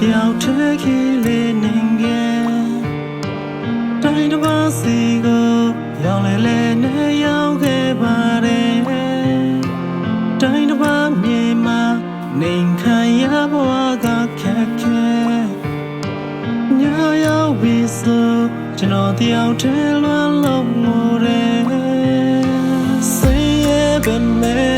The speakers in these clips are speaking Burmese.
တယောက်တည်းခီလေးနေငယ်တိုင်းတစ်ပါးစီကိုရောက်လေလေနဲ့ရောက်ခဲ့ပါတယ်တိုင်းတစ်ပါးမြေမှာနေခံရဘဝကခက်ခဲညရောက်ပြီဆိုကျွန်တော်တယောက်တည်းလွမ်းလုံးငိုတယ်စိတ်ရဲ့ပဲ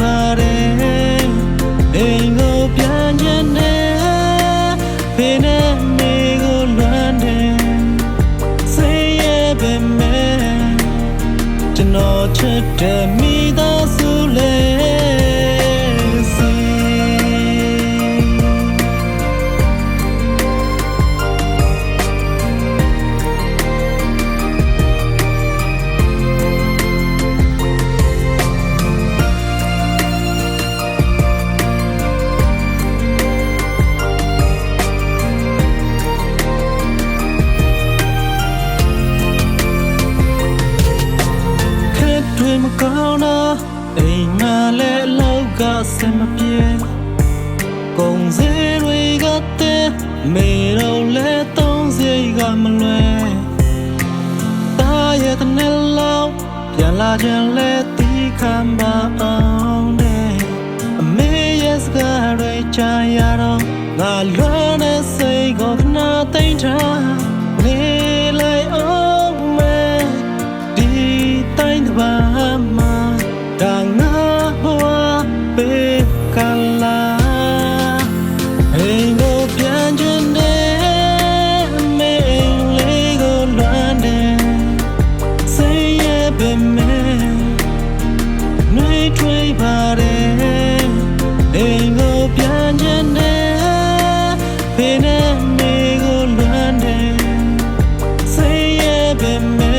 ပါတယ်အိမ်ကိုပြန်ချင်တယ်ဖေနဲ့မေကိုလွမ်းတယ်စိတ်ရဲ့ပဲမဲ့ကျွန်တော်ချစ်တဲ့မိ ကောင်းတော့အိမ်မှာလဲအလောက်ကစင်မပြေကုန်စည်တွေကတဲ့မေတော့လဲသုံးစိတ်ကမလွယ်တာရဲ့တနေ့လောက်ပြန်လာခြင်းလဲတီးခံပါအောင်နဲ့အမေရဲ့စကားတွေချာရတော့ငါလွမ်းတဲ့စိတ်ကိုခဏသိမ်းထား ဖေနဲ့မေကိုလွမ်းတယ် Say yeah, baby.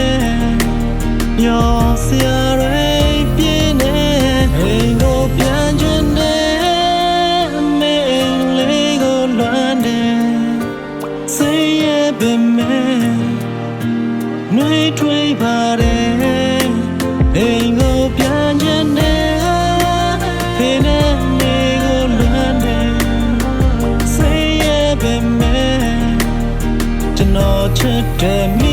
Your sierra piene, ain't go piangende, me lego luande. Say yeah, baby. Nui tui bare, to me.